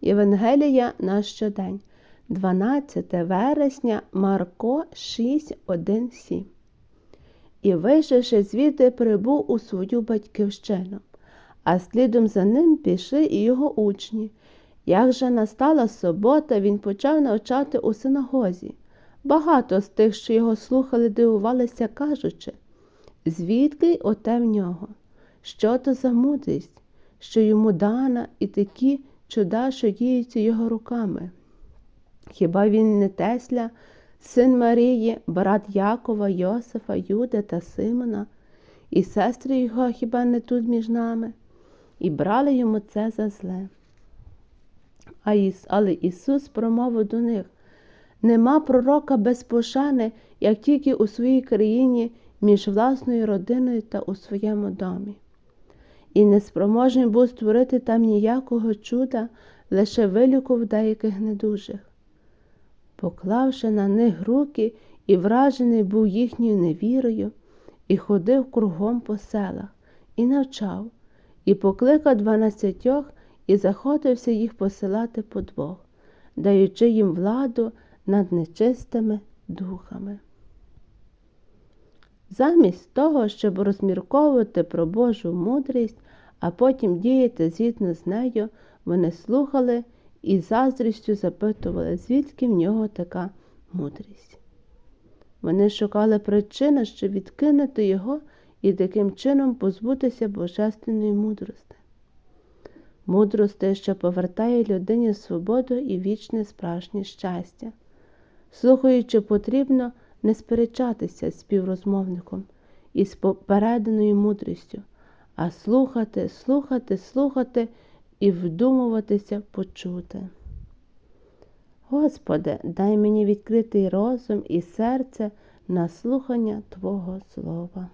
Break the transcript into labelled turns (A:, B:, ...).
A: Євангелія на щодень, 12 вересня, Марко 6, 1, 7. І, вийшовши звідти, прибув у свою батьківщину, а слідом за ним пішли і його учні. Як же настала субота, він почав навчати у синагозі. Багато з тих, що його слухали, дивувалися, кажучи, звідки оте в нього? Що то за мудрість, що йому дана, і такі чуда, що діються його руками? Хіба він не Тесля, син Марії, брат Якова, Йосифа, Юда та Симона, і сестри його хіба не тут між нами? І брали йому це за зле. А Іс, але Ісус промовив до них нема пророка без пошани, як тільки у своїй країні між власною родиною та у своєму домі. І неспроможний був створити там ніякого чуда, лише вилікував деяких недужих. Поклавши на них руки, і вражений був їхньою невірою, і ходив кругом по селах, і навчав, і покликав дванадцятьох, і заходився їх посилати по двох, даючи їм владу над нечистими духами. Замість того, щоб розмірковувати про Божу мудрість, а потім діяти згідно з нею, вони слухали і заздрістю запитували, звідки в нього така мудрість. Вони шукали причини, щоб відкинути його і таким чином позбутися божественної мудрості. Мудрости, що повертає людині свободу і вічне справжнє щастя. Слухаючи, потрібно не сперечатися з співрозмовником із попереданою мудрістю, а слухати, слухати, слухати і вдумуватися почути. Господи, дай мені відкритий розум і серце на слухання Твого Слова.